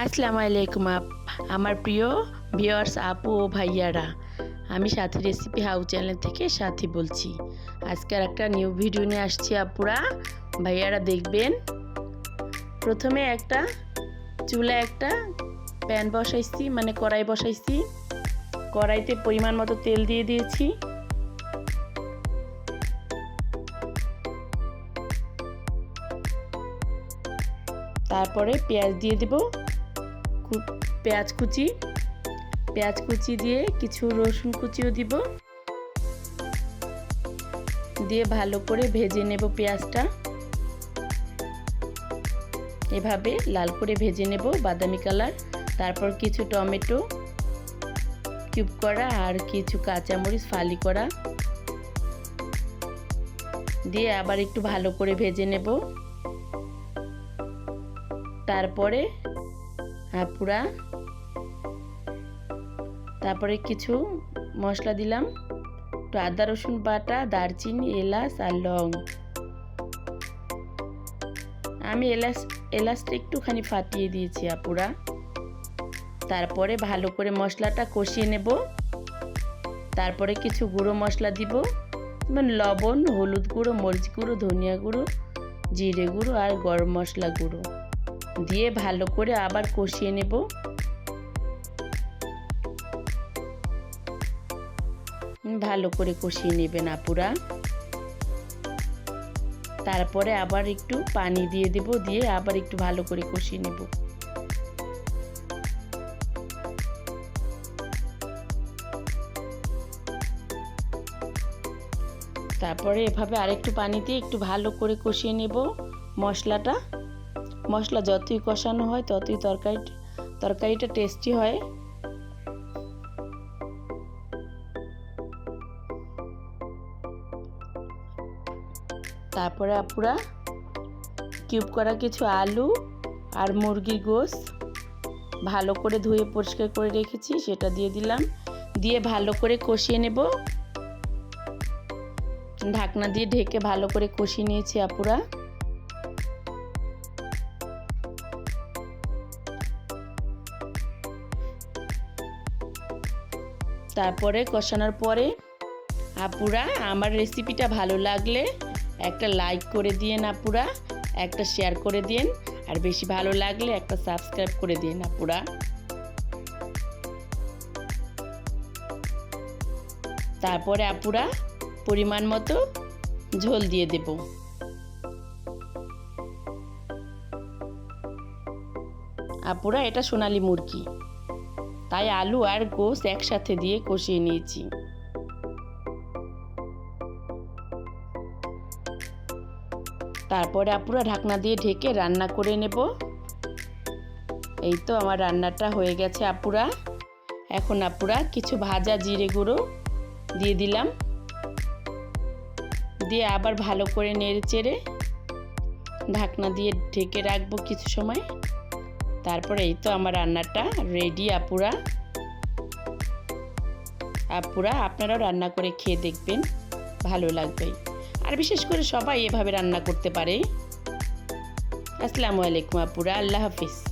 আসসালামু আলাইকুম আপ- আমার প্রিয় ভিওয়ার্স আপু ও ভাইয়ারা। আমি সাথী রেসিপি হাউ চ্যানেল থেকে সাথী বলছি। আজকে আর একটা নিউ ভিডিও নিয়ে আসছি আপুরা। ভাইয়ারা দেখবেন। প্রথমে একটা চুলা একটা প্যান বসাইছি মানে কড়াই বসাইছি। কড়াইতে পরিমাণ মতো তেল দিয়ে দিয়েছি। তারপরে পেঁয়াজ দিয়ে দেব। পেঁয়াজ কুচি পেঁয়াজ কুচি দিয়ে কিছু রসুন কুচিও দিব। দিয়ে ভালো করে ভেজে নেব পেঁয়াজটা। এভাবে লাল করে ভেজে নেব বাদামি কালার। তারপর কিছু টমেটো, কিউব করা আর কিছু কাঁচামরিচ ফালি করা। দিয়ে আবার একটু ভালো করে ভেজে নেব। তারপরে পুরা তারপরে কিছু মশলা দিলাম। একটু আদা, রসুন বাটা, দারচিনি, এলাচ আর লং। আমি এলাচ, এলাচটা একটুখানি ফাটিয়ে দিয়েছি আপুরা। তারপরে ভালো করে মশলাটা কষিয়ে নেব। তারপরে কিছু গুঁড়ো মশলা দিব। যেমন লবণ, হলুদ গুঁড়ো, মরিচ গুঁড়ো, ধনিয়া গুঁড়ো, জিরে গুঁড়ো আর গরম মশলা গুঁড়ো। দিয়ে ভালো করে আবার কষিয়ে নেব। ভালো করে কষিয়ে নেবেন আপুরা। তারপরে আবার একটু পানি দিয়ে দেব, দিয়ে আবার একটু ভালো করে কষিয়ে নেব। তারপরে এভাবে আরেকটু পানি দিয়ে একটু ভালো করে কষিয়ে নেব মশলাটা। মশলা যতই কষানো হয়, ততই তরকারি, তরকারিটা টেস্টি হয়। তারপরে আপুরা কিউব করা কিছু আলু আর মুরগির গোস ভালো করে ধুয়ে পরিষ্কার করে রেখেছি, সেটা দিয়ে দিলাম। দিয়ে ভালো করে কষিয়ে নেব। ঢাকনা দিয়ে ঢেকে ভালো করে কষিয়ে নিয়েছি আপুরা। তারপরে কষানোর পরে আপুরা, আমার রেসিপিটা ভালো লাগলে একটা লাইক করে দিয়েন আপুরা, একটা শেয়ার করে দিন আর বেশি ভালো লাগলে একটা সাবস্ক্রাইব করে দিন আপুরা। তারপরে আপুরা পরিমাণ মতো ঝোল দিয়ে দেব। আপুরা, এটা সোনালি মুরগি। তাই আলু আর গোস একসাথে দিয়ে কষিয়ে নিয়েছি। তারপরে আপুরা ঢাকনা দিয়ে ঢেকে রান্না করে নেব। এই তো আমার রান্নাটা হয়ে গেছে আপুরা। এখন আপুরা কিছু ভাজা জিরে গুঁড়ো দিয়ে দিলাম। দিয়ে আবার ভালো করে নেড়ে চেড়ে ঢাকনা দিয়ে ঢেকে রাখব কিছু সময়। তারপরে এই তো আমার রান্নাটা রেডি আপুরা। আপুরা, আপনারাও রান্না করে খেয়ে দেখবেন, ভালো লাগবে। আর বিশেষ করে সবাই এভাবে রান্না করতে পারে। আসসালামু আলাইকুম, আপুরা, আল্লাহ হাফিজ।